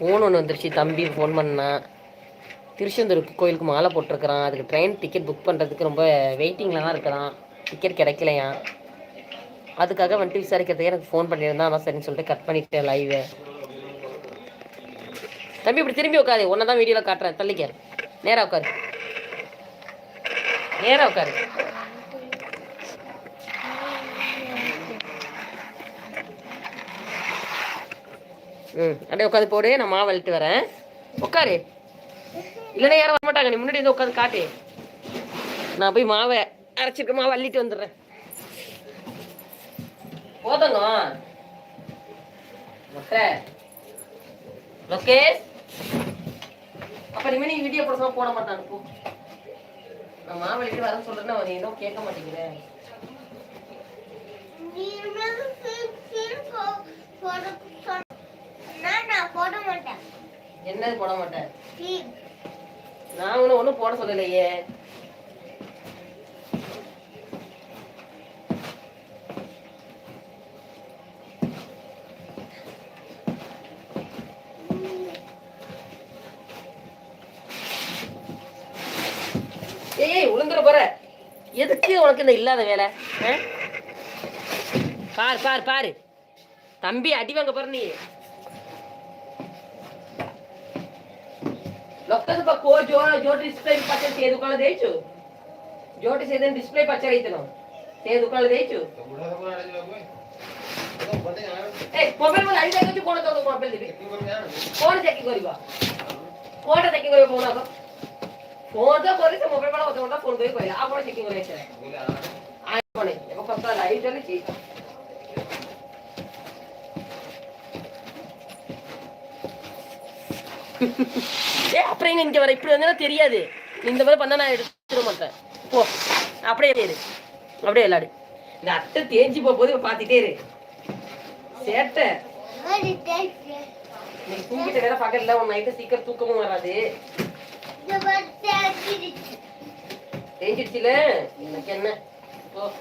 Phone ஒன்று வந்துருச்சு. தம்பி ஃபோன் பண்ணான் திருச்செந்தூர் கோயிலுக்கு மாலை போட்டிருக்கிறான். அதுக்கு ட்ரெயின் டிக்கெட் புக் பண்ணுறதுக்கு ரொம்ப வெயிட்டிங்கில் தான் இருக்கிறான். டிக்கெட் கிடைக்கலையா? அதுக்காக வந்துட்டு விசாரிக்கிறதுக்கு எனக்கு ஃபோன் பண்ணியிருந்தான். அதான் சரின்னு சொல்லிட்டு கட் பண்ணிட்டேன் லைவை தம்பி இப்படி திரும்பி உட்காரு. உன்னை தான் வீடியோவில் காட்டுறேன். தள்ளிக்க நேராக உட்காரு. நேராக உட்காரு. ம். அப்படியே உட்காந்து போடு நான் மாவு அள்ளிட்டு வரேன். உட்காரு. இல்லைன்னா யாரும் வர மாட்டாங்க நீ முன்னாடி வந்து உட்காந்து காட்டு. நான் போய் மாவை அரைச்சிருக்க மாவை அள்ளிட்டு வந்துடுறேன். போதங்க. ஓகே லோகேஷ். அப்ப இனிமே நீ வீடியோ போட போட மாட்டாங்க போ. நான் மாவு அள்ளிட்டு வரேன் சொல்றேன்னு அவன் ஏதோ கேட்க மாட்டேங்கிறேன் நீ போட போட மாட்டேன். என்னது போட மாட்டேன்? நான் ஒன்றும் ஒன்றும் போட சொல்லலையே. ஏய் உளுந்துற போற. எதுக்கு உனக்கு இந்த இல்லாத வேலை? பாரு பாரு பாரு. தம்பி அடி வாங்க போற நீ. લખતો તો કો જો જો ડિસ્પ્લે પાછળ તે દુકાને દે છો જો ડિસ્પ્લે ડિસ્પ્લે પાછળ ઇતનો તે દુકાને દે છો એ મોબાઈલ માં આવી જાય કોણ તો મોબાઈલ દેબે કોણ ચેકી કરીબા કોણ ચેકી કરીબા મોના કો ફોન તો કરી મોબાઈલ વાળા હતો ફોન કરી કહીલા આ કોણ ચેકિંગ કરે છે આ કોણ ஏ அப்புறம் எங்க இங்க வர? இப்படி வந்தா தெரியாது. நீ இந்த மாதிரி பண்ணா நான் எடுத்துட மாட்டேன். போ. அப்படியே இரு. அப்படியே விளையாடு. இந்த அட்டை தேஞ்சு போகும்போது இவ பார்த்துட்டே இரு. சேட்டை. நீ தூங்கிட்ட வேற பகல்ல உன் நைட்டு சீக்கிரம் தூக்கமும் வராது. தேஞ்சிடுச்சுல. எனக்கு என்ன? போ.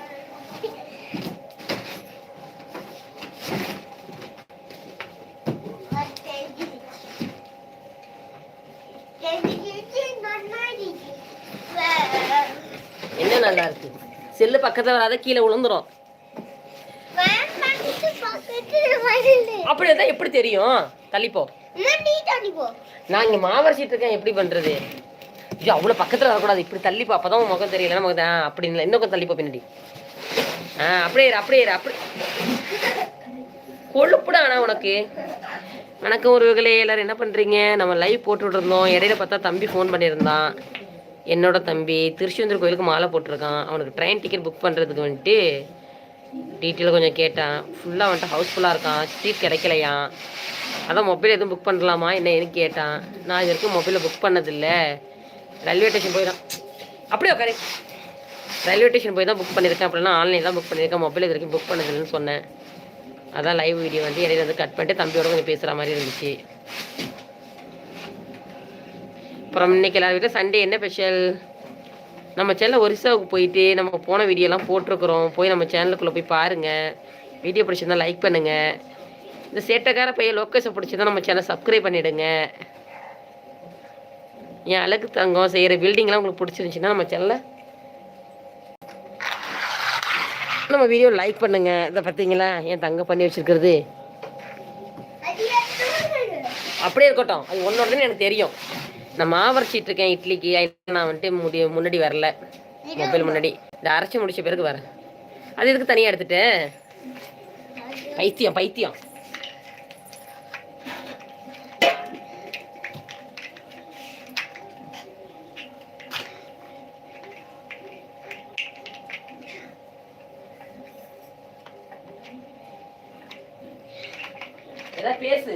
என்ன நல்லா இருக்கு. செல்லு பக்கத்துல வராத கீழே விழுந்துரும். அப்படி இருந்தா எப்படி தெரியும்? தள்ளிப்போ நான் இங்க மாவரிச்சிட்டு இருக்கேன் எப்படி பண்றது? ஐயோ அவ்வளவு பக்கத்துல வரக்கூடாது. இப்படி தள்ளிப்போ அப்பதான் உன் முகம் தெரியல. முகம்? அப்படின்னு அப்படி இல்லை. இன்னும் கொஞ்சம் தள்ளிப்போ பின்னாடி. ஆ அப்படியே அப்படியே அப்படி. கொழுப்புடா ஆனா உனக்கு. வணக்கம் உறவுகளே. எல்லாரும் என்ன பண்றீங்க? நம்ம லைவ் போட்டு விட்டுருந்தோம் இடையில பார்த்தா தம்பி ஃபோன் பண்ணியிருந்தான். என்னோட தம்பி திருச்செந்தூர் கோயிலுக்கு மாலை போட்டிருக்கான். அவனுக்கு ட்ரெயின் டிக்கெட் புக் பண்ணுறதுக்கு வந்துட்டு டீட்டெயிலாக கொஞ்சம் கேட்டான். ஃபுல்லாக வந்துட்டு ஹவுஸ்ஃபுல்லாக இருக்கான். சீட் கிடைக்கலையா? அதான் மொபைல் எதுவும் புக் பண்ணலாமா? என்ன எனக்கு கேட்டான். நான் இது வரைக்கும் மொபைலில் புக் பண்ணதில்லை. ரயில்வே ஸ்டேஷன் போய் தான். அப்படியே உட்காரு ரயில்வே ஸ்டேஷன் போய் தான் புக் பண்ணியிருக்கேன். அப்படின்னா ஆன்லைன் தான் புக் பண்ணியிருக்கேன். மொபைல் இது வரைக்கும் புக் பண்ணதில்லைன்னு சொன்னேன். அதான் லைவ் வீடியோ வந்து இடையில வந்து கட் பண்ணிட்டு தம்பியோட கொஞ்சம் பேசுகிற மாதிரி இருந்துச்சு. அப்புறம் இன்னைக்கு எல்லாரும் வீட்டில் சண்டே என்ன ஸ்பெஷல் நம்ம சேனலில் ஒரிசாவுக்கு போயிட்டு நம்ம போன வீடியோலாம் போட்டிருக்கிறோம். போய் நம்ம சேனலுக்குள்ளே போய் பாருங்கள் வீடியோ பிடிச்சிருந்தா லைக் பண்ணுங்கள் இந்த சேட்டைக்கார பையன் லொக்கேஷன் பிடிச்சிருந்தா நம்ம சேனல் சப்ஸ்கிரைப் பண்ணிவிடுங்க என் அழகு தங்கம் செய்கிற பில்டிங்லாம் உங்களுக்கு பிடிச்சிருந்துச்சின்னா நம்ம சேனலில் நம்ம வீடியோ லைக் பண்ணுங்க. இதை பார்த்தீங்களா? என் தங்க பண்ணி வச்சுருக்கிறது. அப்படியே இருக்கட்டும். அது ஒன்னொன்னு எனக்கு தெரியும். நான் மாவரைச்சிட்டு இருக்கேன் இட்லிக்கு நான் வந்துட்டு முடி முன்னாடி வரல. மொபைல் முன்னாடி. இந்த அரைச்சி முடிச்ச பிறகு வரேன். அது எதுக்கு தனியாக எடுத்துட்டு? பைத்தியம் பைத்தியம் ஏதாவது பேசு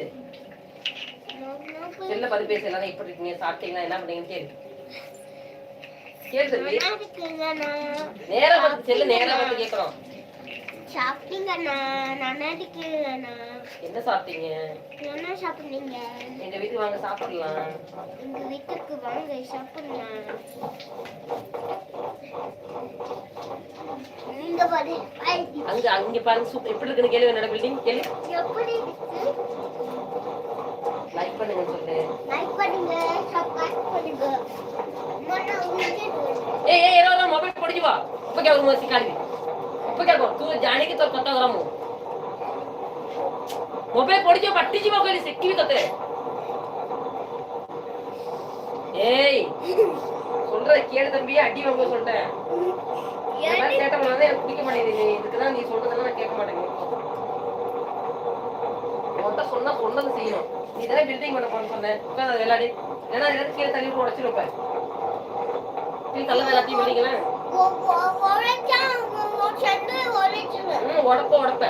செல்ல பார்த்து பேசு எல்லாரும் எப்படி இருக்கீங்க சாப்பிட்டீங்களா என்ன பண்ணீங்கன்னு கேட்டு கேளு தம்பி இருக்குங்கண்ணா நேரா பார்த்து செல்லு நேரா பார்த்து கேட்குறோம் சாப்பிட்டீங்கண்ணா என்ன சாப்பிட்டீங்க என்ன சாப்பிட்டீங்க எங்க வீட்டுக்கு வாங்க சாப்பிடலாம் எங்க வீட்டுக்கு வாங்க சாப்பிடலாம் நீங்க பாரு அங்க அங்க பாருங்க சூப் எப்படி இருக்குன்னு கேளு என்னோட பில்டிங் கேளு எப்படி இருக்கு லைக் பண்ணுங்கன்னு சொல்லு லைக் பண்ணுங்க சப்ஸ்கிரைப் பண்ணுங்க அம்மா நான் உங்களுக்கு ए ए एरो ना मोबाइल पड़ जीवा ऊपर क्या करूँ सिखा दी ऊपर क्या करूँ तू जाने की तो पता करा मु मोबाइल पड़ जीवा पट्टी जीवा कोई सिक्की भी तते ஏய் சொல்ற கேளு தம்பி அடி வாங்க சொல்லிட்டேன் இந்த மாதிரி சேட்டை பண்ணாதான் எனக்கு பிடிக்க மாட்டேங்குது நீ இதுக்கு தான் நீ சொல்றதெல்லாம் நான் கேட்க மாட்டேங்குது உன்கிட்ட சொன்னா செய்யணும் நீ தானே பில்டிங் பண்ண போன சொன்னேன் உட்காந்து விளையாடி. ஏன்னா எல்லாத்தையும் கீழே தள்ளி விட்டு உடச்சிருப்பேன் கீழே தள்ள எல்லாத்தையும் பில்டிங்களேன் உடப்ப உடப்ப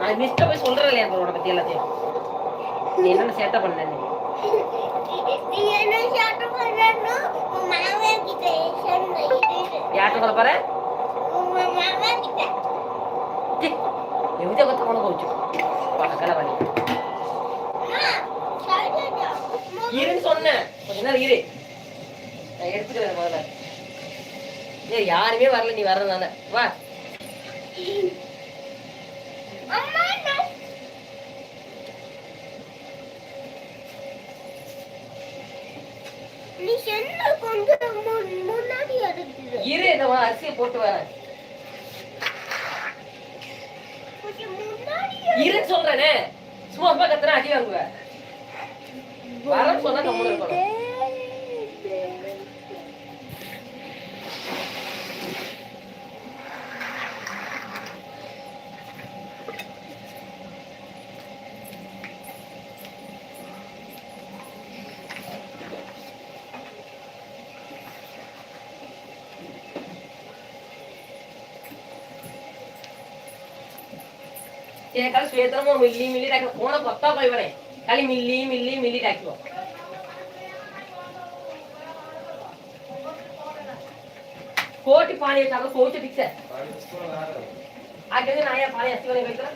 நான் மிஸ்ட போய் சொல்றேன் இல்லையா உன்னோட பத்தி எல்லாத்தையும்? நீ என்னென்ன சேட்டை பண்ண நீ? என்ன யார்கிட்ட சொல்ல பாரு உன் மாமா கிட்ட கொண்டு பக்கல பண்ணி அம்மா, சாப்பிடுடா. இருன்னு சொன்னேன் கொஞ்ச நேரம் இரு நான் எடுத்துக்கிறேன் முதல்ல ஏய் யாருமே வரல நீ வர்றதுனால வா அம்மா நான் நீ கொஞ்சம் முன்- முன்னாடி இரு வா, அரிசியை போட்டு வரேன் கொஞ்சம் முன்னாடி இருன்னு சொல்றேனே. சும்மா சும்மா கத்துனா அடி வாங்குவேன் வரேன்னு சொன்னா கம்முன்னு இருக்கணும் કે ખાલી શ્વેતરમાં મિલી મિલી રાખ્યો કોણ પત્તા પાઈ ખાલી મિલી મિલી મિલી રાખ્યો కోటి పానీ చాలా కోటి పిక్చ ఆగే నాయ పానీ అస్తివనే కైతర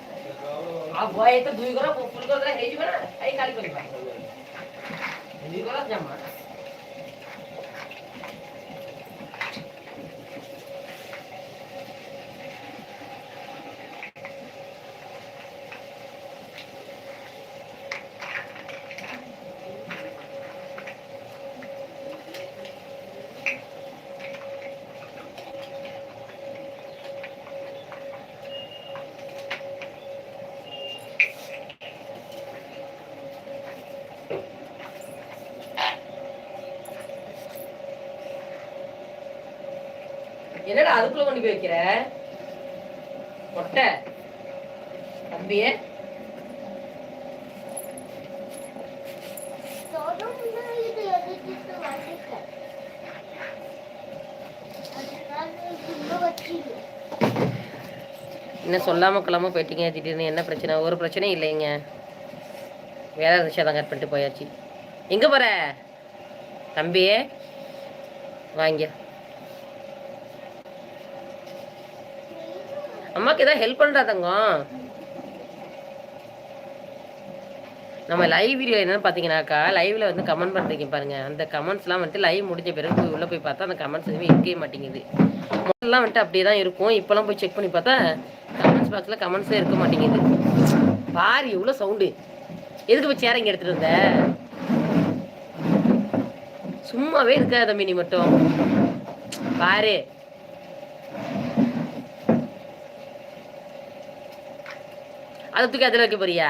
ఆ భయ అయితే దుయి గర పుల్ గర హేజిబ నా ఐ కాలి కలి భయ దుయి గర జమా அதுக்குள்ள கொண்டு போய் வைக்கிற? மொட்டை. தம்பியே. என்ன சொல்லாம கொள்ளாம போயிட்டீங்க திடீர்னு என்ன பிரச்சனை? ஒரு பிரச்சனையும் இல்லைங்க. வேலை இருந்துச்சு அதான் கட் பண்ணிட்டு போயாச்சு. எங்க போற? தம்பியே வாங்க. அம்மாக்கு ஏதாவது ஹெல்ப் பண்ணுறா தங்கம்? நம்ம லைவ் வீடியோ என்னன்னு பார்த்தீங்கன்னாக்கா லைவில் வந்து கமெண்ட் பண்ணுறீங்க பாருங்கள் அந்த கமெண்ட்ஸ்லாம் வந்துட்டு லைவ் முடிஞ்ச பிறகு போய் உள்ளே போய் பார்த்தா அந்த கமெண்ட்ஸ் எதுவுமே இருக்கவே மாட்டேங்குது. முதல்லாம் வந்துட்டு அப்படியே தான் இருக்கும். இப்போலாம் போய் செக் பண்ணி பார்த்தா கமெண்ட்ஸ் பாக்ஸில் கமெண்ட்ஸே இருக்க மாட்டேங்குது. பாரு எவ்வளோ சவுண்டு எதுக்கு போய் சேரங்க எடுத்துகிட்டு வந்த? சும்மாவே இருக்காத தம்பி நீ மட்டும். பாரு. அதை தூக்கி அதில் வைக்க போறியா?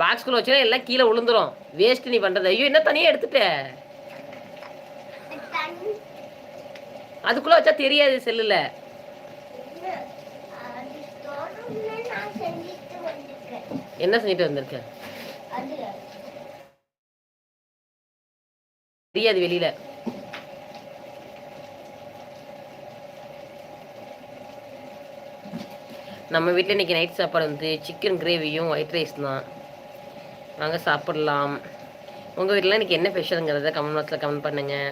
பாக்ஸ்குள்ள வச்சுனா எல்லாம் கீழே விழுந்துரும். வேஸ்ட் நீ பண்றது. ஐயோ என்ன தனியா எடுத்துட்ட? அதுக்குள்ள வச்சா தெரியாது செல்லுல. என்ன செஞ்சுட்டு வந்திருக்க? தெரியாது வெளியில. நம்ம வீட்டில் இன்னைக்கு நைட் சாப்பாடு வந்து சிக்கன் கிரேவியும் ஒயிட் ரைஸ் தான். வாங்க சாப்பிட்லாம். உங்கள் வீட்டில் இன்னைக்கு என்ன ஸ்பெஷலுங்கிறத கமெண்ட் பாக்ஸில் கமெண்ட் பண்ணுங்கள்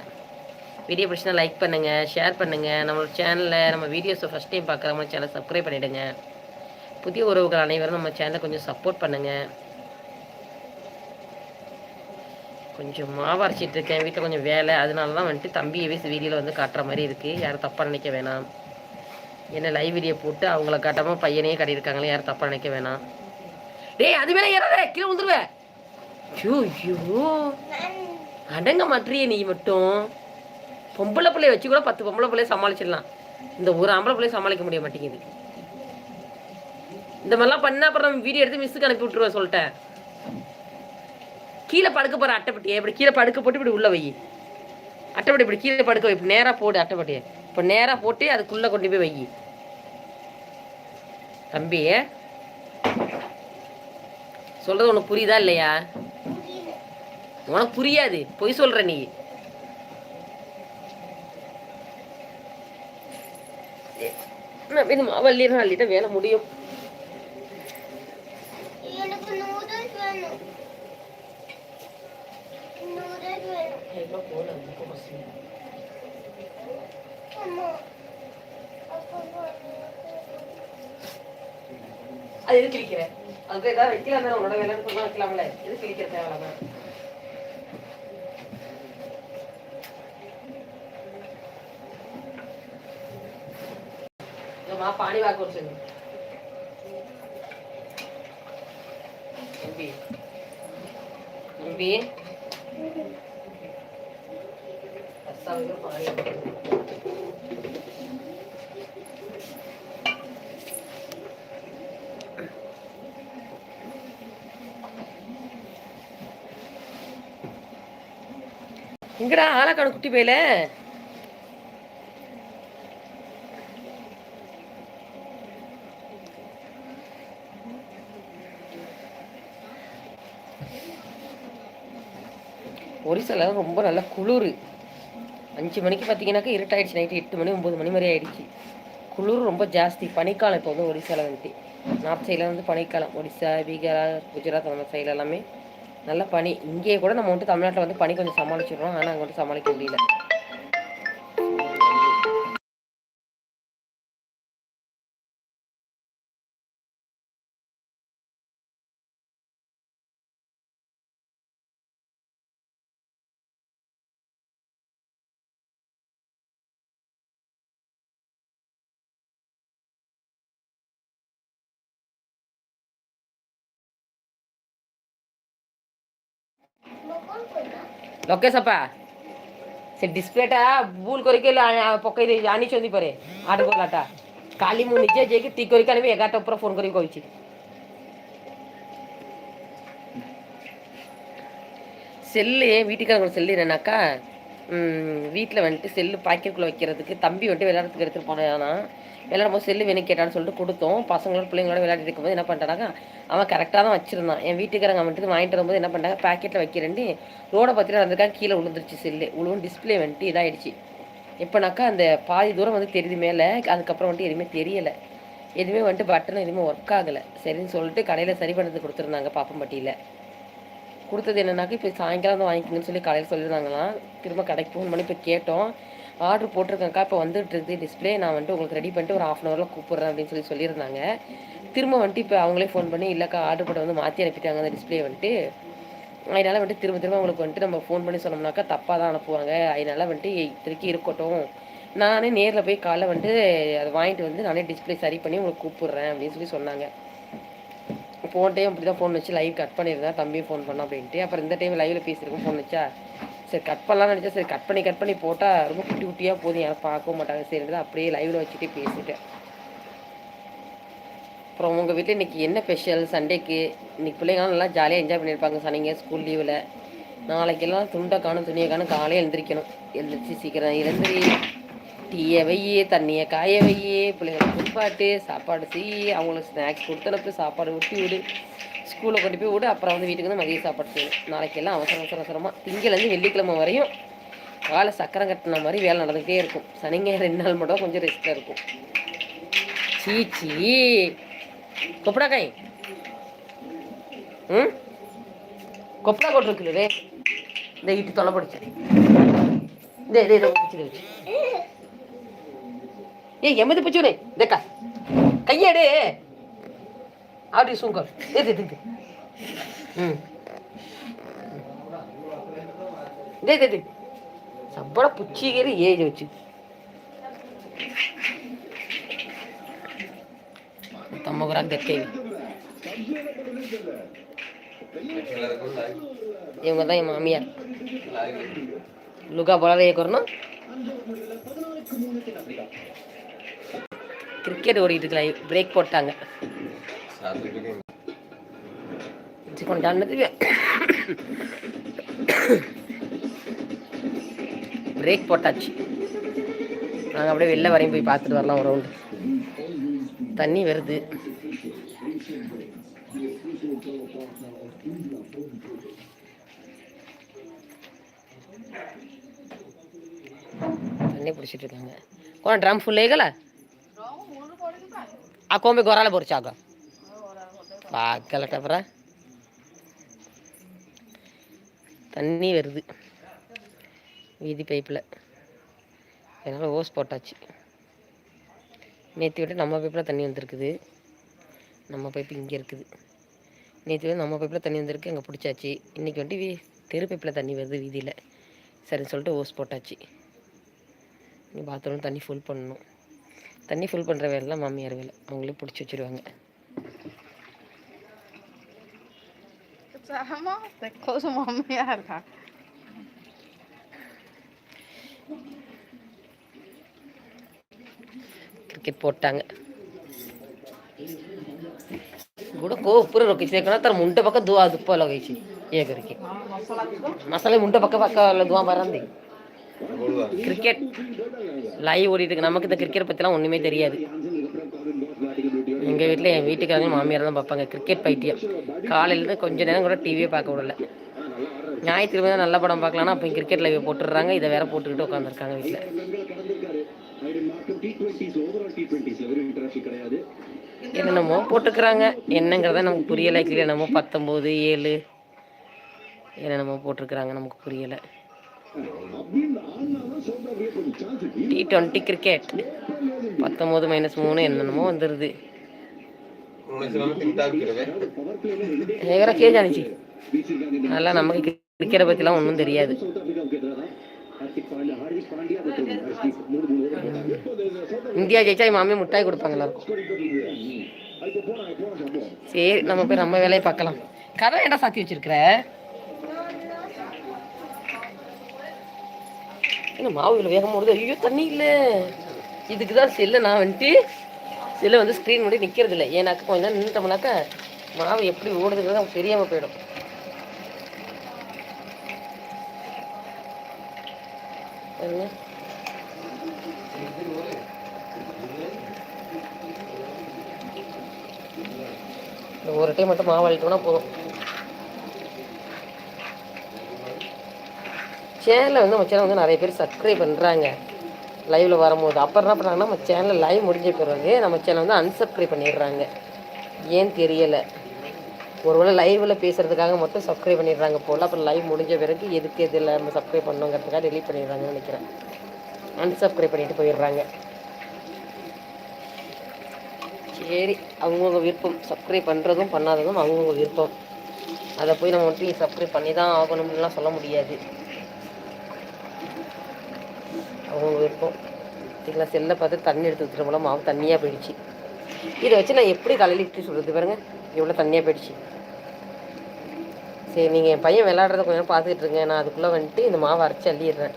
வீடியோ பிடிச்சினா லைக் பண்ணுங்கள் ஷேர் பண்ணுங்கள் நம்மளோட சேனலில் நம்ம வீடியோஸை ஃபஸ்ட் டைம் பார்க்குறவங்க சேனலை சப்ஸ்கிரைப் பண்ணிவிடுங்க புதிய உறவுகள் அனைவரும் நம்ம சேனலை கொஞ்சம் சப்போர்ட் பண்ணுங்கள் கொஞ்சம் மாவு அரைச்சிட்டு இருக்கேன். வீட்டில் கொஞ்சம் வேலை. அதனால தான் வந்துட்டு தம்பியவே வீடியோவில் வந்து காட்டுற மாதிரி இருக்குது யாரும் தப்பாக நினைக்க வேணாம். என்ன லைவ் வீடியோ போட்டு அவங்கள காட்டாமல் பையனையே கட்டியிருக்காங்களே யாரும் தப்பாக நினைக்க வேணாம். டேய் அது மேலே ஏறாதே கீழே விழுந்துருவேன் ஐயோ ஐயோ. அடங்க மாட்டியே நீ மட்டும். பொம்பளை பிள்ளைய வச்சு கூட பத்து பொம்பளை பிள்ளைய சமாளிச்சிடலாம். இந்த ஒரு ஆம்பளை பிள்ளைய சமாளிக்க முடிய மாட்டேங்குது. இந்த மாதிரிலாம் பண்ணா அப்புறம் நம்ம வீடியோ எடுத்து மிஸ்ஸுக்கு அனுப்பி விட்டுருவேன் சொல்லிட்டேன் கீழே படுக்க போற அட்டைப்பட்டியை இப்படி கீழே படுக்க போட்டு இப்படி உள்ள வை. அட்டைப்பட்டி இப்படி கீழே படுக்க வை இப்படி நேராக போடு அட்டைப்பட்டியை. இப்போ நேராக போட்டு அதுக்குள்ளே கொண்டு போய் வை. தம்பி சொல்கிறது உனக்கு புரியுதா இல்லையா? உனக்கு புரியாது. பொய் சொல்கிற நீ. நான் இது அள்ளிட்ட வேலை முடியும் எனக்கு நூடுல்ஸ் வேணும் நூடுல்ஸ் வேணும் அம்மா அப்பா அது எது கிழிக்கிறேன்? அதுக்கு ஏதாவது வைக்கலாம் தானே உன்னோட வேலை சொன்னா வைக்கலாம்ல. எது கிழிக்கிற தேவையில்லாம? மா பானி வாக்கு வச்சுங்க தம்பி தம்பி ரசாவுக்கு இங்கடா ஆலக்கான குட்டி போயில? ஒரிசால ரொம்ப நல்ல குளிர். அஞ்சு மணிக்கு பார்த்தீங்கன்னாக்கா இருட்டாயிடுச்சு நைட்டு எட்டு மணி ஒம்பது மணி மாதிரி ஆயிடுச்சு. குளிர் ரொம்ப ஜாஸ்தி. பனிக்காலம் இப்போ வந்து ஒரிசால வந்துட்டு. நார்த் சைடில் வந்து பனிக்காலம். ஒடிசா பீகார் குஜராத் அந்த சைடில் எல்லாமே நல்ல பனி இங்கே கூட நம்ம வந்துட்டு தமிழ்நாட்டில் வந்து பனி கொஞ்சம் சமாளிச்சிடுறோம். ஆனால் அங்கே வந்துட்டு சமாளிக்க முடியல. బొక్కలు కొన్నా ଲୋକେଶପା ସେ ଡିସପ୍ଲେଟା ଭୁଲ କରିକି ଆ- ପକେଇ ଦେଇ ଆଣିଛନ୍ତି ପରେ ଆର୍ଡର କଲାଟା କାଲି ମୁଁ ନିଜେ ଯାଇକି ଠିକ୍ କରିକି ଆଣିବି ଏଗାରଟା ଉପରେ ଫୋନ୍ କରିକି କହିଛି செல்லு வீட்டுக்காரங்க செல்லு என்னன்னாக்கா வீட்டில் வந்துட்டு செல்லு பாக்கெட்டுக்குள்ளே வைக்கிறதுக்கு தம்பி வந்துட்டு விளையாடுறதுக்கு எடுத்துகிட்டு போனானா விளையாடும் போது செல்லு வேணும் கேட்டான்னு சொல்லிட்டு கொடுத்தோம். பசங்களோட பிள்ளைங்களோட விளையாடிட்டு இருக்கும்போது என்ன பண்ணிட்டானாக்கா அவன் கரெக்டாக தான் வச்சிருந்தான். என் வீட்டுக்காரங்க வந்துட்டு வாங்கிட்டு வரும்போது என்ன பண்ணிட்டாங்க? பாக்கெட்டில் வைக்கிறேன்ட்டு ரோடை பார்த்துட்டு நடந்திருக்காங்க கீழே விழுந்துருச்சு செல்லு. உழுவும் டிஸ்பிளே வந்துட்டு இதாயிடுச்சு. எப்போனாக்கா அந்த பாதி தூரம் வந்து தெரியுது மேலே. அதுக்கப்புறம் வந்துட்டு எதுவுமே தெரியலை. எதுவுமே வந்துட்டு பட்டன் எதுவுமே ஒர்க் ஆகலை. சரின்னு சொல்லிட்டு கடையில் சரி பண்ணுறது கொடுத்துருந்தாங்க பாப்பம்பட்டியில். கொடுத்தது என்னன்னாக்கா இப்போ சாயங்காலம் வந்து வாங்கிக்கணும்னு சொல்லி கடையில் சொல்லியிருந்தாங்களாம். திரும்ப கடைக்கு ஃபோன் பண்ணி இப்போ கேட்டோம். ஆர்டர் போட்டிருக்கேன்க்கா. இப்போ வந்துட்டு இருக்குது டிஸ்பிளே நான் வந்துட்டு உங்களுக்கு ரெடி பண்ணிட்டு ஒரு ஆஃப் அன் ஹவரில் கூப்பிட்றேன் அப்படின்னு சொல்லி சொல்லியிருந்தாங்க. திரும்ப வந்துட்டு இப்போ அவங்களே ஃபோன் பண்ணி இல்லைக்கா ஆர்டர் போட்டு வந்து மாற்றி அனுப்பிட்டாங்க அந்த டிஸ்பிளே வந்துட்டு. அதனால் வந்துட்டு திரும்ப திரும்ப உங்களுக்கு வந்துட்டு நம்ம ஃபோன் பண்ணி சொன்னோம்னாக்கா தப்பாக தான் அனுப்புவாங்க. அதனால வந்துட்டு இப்போதைக்கு இருக்கட்டும். நானே நேரில் போய் காலைல வந்துட்டு அதை வாங்கிட்டு வந்து நானே டிஸ்பிளே சரி பண்ணி உங்களுக்கு கூப்பிட்றேன் அப்படின்னு சொல்லி சொன்னாங்க. போன டைம் அப்படி தான் ஃபோன் வச்சு லைவ் கட் பண்ணியிருந்தேன் தம்பியும் ஃபோன் பண்ணோம் அப்படின்ட்டு. அப்புறம் இந்த டைம் லைவில் பேசியிருக்கோம் ஃபோன் வச்சா. சரி கட் பண்ணலாம் நினச்சா சரி கட் பண்ணி கட் பண்ணி போட்டால் ரொம்ப குட்டி குட்டியாக போதும். யாரும் பார்க்கவும் மாட்டாங்க. சரி தான் அப்படியே லைவில் வச்சுட்டு பேசிட்டேன். அப்புறம் உங்கள் வீட்டில் இன்றைக்கி என்ன ஸ்பெஷல் சண்டேக்கு இன்றைக்கி பிள்ளைங்களாம் நல்லா ஜாலியாக என்ஜாய் பண்ணியிருப்பாங்க சனிங்க ஸ்கூல் லீவில் நாளைக்கெல்லாம் துண்டை காணும் துணியை காணும் காலையில் எழுந்திரிக்கணும். எழுந்திரிச்சு சீக்கிரம் எழுந்திரி. டீயை வையே தண்ணியை காய வையே பிள்ளைங்களை குளிப்பாட்டு சாப்பாடு செய். அவங்களுக்கு ஸ்நாக்ஸ் கொடுத்தனுப்பு சாப்பாடு ஊட்டி விடு. ஸ்கூலில் கொண்டு போய் விடு. அப்புறம் வந்து வீட்டுக்கு வந்து மதிய சாப்பாடு செய்யணும். நாளைக்கெல்லாம் அவசர அவசர அவசரமாக திங்கள்லேருந்து வெள்ளிக்கிழமை வரையும் காலை சக்கரம் கட்டின மாதிரி வேலை நடந்துகிட்டே இருக்கும். சனிங்க ரெண்டு நாள் மட்டும் கொஞ்சம் ரெஸ்ட்டாக இருக்கும். சீச்சி கொப்படா காய் ம்? கொப்படா கொட்டிருக்குல்ல ரே இந்த இட்டு தொலை பிடிச்சி. இந்த இதே இதை பிடிச்சி வச்சு. ஏ எமது பிடிச்சுனே தேக்கா கையெடு ஆடி சூங்கர். இது. இது இது ம் ಇದೆ ಇದೆ ಸಬ್ಬಳ ಪುಚ್ಚಿಗೆರಿ ಏಜ್ ವಚ್ಚು ತಮ್ಮಗರಾಗ ದಕ್ಕೇವಿ இவங்க தான் என் மாமியார் லுகா போலாலே வரணும் கிரிக்கெட் ஓடிட்டு இருக்கலாம் பிரேக் போட்டாங்க சரி, கொஞ்சம் நேரத்துக்கு பிரேக் போட்டாச்சு நாங்கள் அப்படியே வெளில வரையும் போய் பார்த்துட்டு வரலாம் ஒரு ரவுண்டு தண்ணி வருது తన్నే పిడిచిట్టు இருக்காங்க కోన డ్రమ్ ఫుల్ అయ్యగల ఆ కోంబి గొర్రాల పొడిచాక பார்க்கலட்டப்புற தண்ணி வருது. வீதி பைப்பில் அதனால் ஓஸ் போட்டாச்சு. நேற்று விட்டு நம்ம பைப்பில் தண்ணி வந்திருக்குது. நம்ம பைப்பு இங்கே இருக்குது. நேற்று வந்து நம்ம பைப்பில் தண்ணி வந்திருக்கு அங்கே பிடிச்சாச்சு. இன்றைக்கி வந்துட்டு வீ தெரு பைப்பில் தண்ணி வருது வீதியில். சரின்னு சொல்லிட்டு ஓஸ் போட்டாச்சு. நீ பாத்ரூம் தண்ணி ஃபுல் பண்ணணும். தண்ணி ஃபுல் பண்ணுற வேலைலாம் மாமியார் வேலை. அவங்களே பிடிச்சி வச்சுருவாங்க. செம தெக்கோசு மாமையா இருக்கா கிரிக்கெட் போட்டாங்க கூட கோபுரம் రొక్కించి లేకుండా తన ముంట పక్క దువా దుప్ప లొగేసి ఏగరికి మసాలా ముంట పక్క பக்கம் துவா பறந்து கிரிக்கெட் லைவ் ஓடிட்டு நமக்கு இந்த கிரிக்கெட் பற்றிலாம் ஒண்ணுமே தெரியாது எங்கள் வீட்டில் என் வீட்டுக்காரங்க மாமியார் தான் பார்ப்பாங்க கிரிக்கெட் பைத்தியம். காலையிலேருந்து கொஞ்ச நேரம் கூட டிவியே பார்க்க விடல. ஞாயிற்றுக்கிழமை தான் நல்ல படம் பார்க்கலாம்னா அப்போ கிரிக்கெட் லைவ் போட்டுடுறாங்க. இதை வேற போட்டுக்கிட்டு உட்காந்துருக்காங்க வீட்டில் என்னென்னமோ போட்டுக்கிறாங்க. என்னங்கிறத நமக்கு புரியலை. கீழே என்னமோ பத்தொம்போது ஏழு. என்னென்னமோ போட்டிருக்கிறாங்க நமக்கு புரியலை. டி ட்வெண்ட்டி கிரிக்கெட் பத்தொம்போது மைனஸ் மூணு என்னென்னமோ வந்துடுது ஏகரா கே ஜானிச்சு அதெல்லாம் நமக்கு கிரிக்கெட்டை பற்றிலாம் ஒன்றும் தெரியாது. இந்தியா ஜெயிச்சா என் முட்டாய் கொடுப்பாங்க எல்லாருக்கும். சரி நம்ம போய் நம்ம வேலையை பார்க்கலாம். கதை ஏன்டா சாத்தி வச்சிருக்கிற? என்ன மாவு இவ்வளோ வேகம் போடுது ஐயோ தண்ணி இல்லை. இதுக்கு தான் செல்லு நான் வந்துட்டு இதில் வந்து ஸ்க்ரீன் முன்னாடி நிற்கிறது இல்லை ஏன்னாக்க கொஞ்சம் நேரம் நின்றுட்டோம்னாக்கா மாவு எப்படி ஓடுதுங்கிறது நமக்கு தெரியாமல் போயிடும். ஒரு டைம் மட்டும் மாவு அழிட்டோம்னா போதும். சேனலில் வந்து நம்ம சேனல் வந்து நிறைய பேர் சப்ஸ்கிரைப் பண்ணுறாங்க லைவில் வரும்போது. அப்புறம் என்ன பண்ணுறாங்கன்னா நம்ம சேனலில் லைவ் முடிஞ்ச பிறகு நம்ம சேனல் வந்து அன்சப்ஸ்கிரைப் பண்ணிடுறாங்க. ஏன் தெரியலை? ஒருவேளை லைவில் பேசுகிறதுக்காக மட்டும் சப்ஸ்கிரைப் பண்ணிடுறாங்க போல் அப்புறம் லைவ் முடிஞ்ச பிறகு எதுக்கு இதில் நம்ம சப்ஸ்கிரைப் பண்ணுங்கிறதுக்காக டெலிட் பண்ணிடுறாங்கன்னு நினைக்கிறேன். அன்சப்ஸ்கிரைப் பண்ணிட்டு போயிடுறாங்க. சரி அவங்கவுங்க விருப்பம். சப்ஸ்கிரைப் பண்ணுறதும் பண்ணாததும் அவங்கவுங்க விருப்பம். அதை போய் நம்ம வந்துட்டு சப்ஸ்கிரைப் பண்ணி தான் ஆகணும்னுலாம் சொல்ல முடியாது. அவங்க விருப்பம் இல்லை செல்லை பார்த்து தண்ணி எடுத்து ஊற்றுற மூலம் மாவு தண்ணியாக போயிடுச்சு. இதை வச்சு நான் எப்படி காலையில் இட்லி சொல்கிறது பாருங்க. எவ்வளோ தண்ணியாக போயிடுச்சு. சரி நீங்கள் என் பையன் விளையாடுறத கொஞ்ச நேரம் பார்த்துக்கிட்டு இருங்க. நான் அதுக்குள்ளே வந்துட்டு இந்த மாவை அரைச்சி அள்ளிடுறேன்.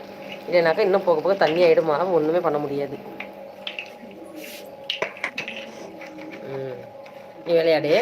இல்லைனாக்கா இன்னும் போக போக தண்ணி ஆகிடும் மாவு ஒன்றுமே பண்ண முடியாது. ம். நீ விளையாடு.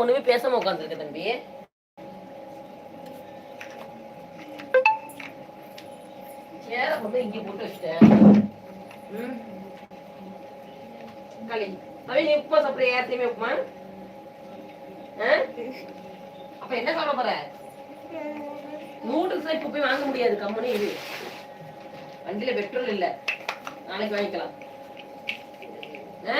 ஒண்ணுமே பேசாம உட்காந்துருக்க தம்பி. சேர கொண்டு இங்க போட்டு வச்சிட்டேன். ம். களி. அவன் நீ உப்புமா சாப்பிடுற? யார்த்தையுமே உப்புமா? அப்ப என்ன சாப்பிட போற? நூடுல்ஸ் இப்ப போய் வாங்க முடியாது. கம்பெனி இது வண்டியில பெட்ரோல் இல்ல. நாளைக்கு வாங்கிக்கலாம். ஆ?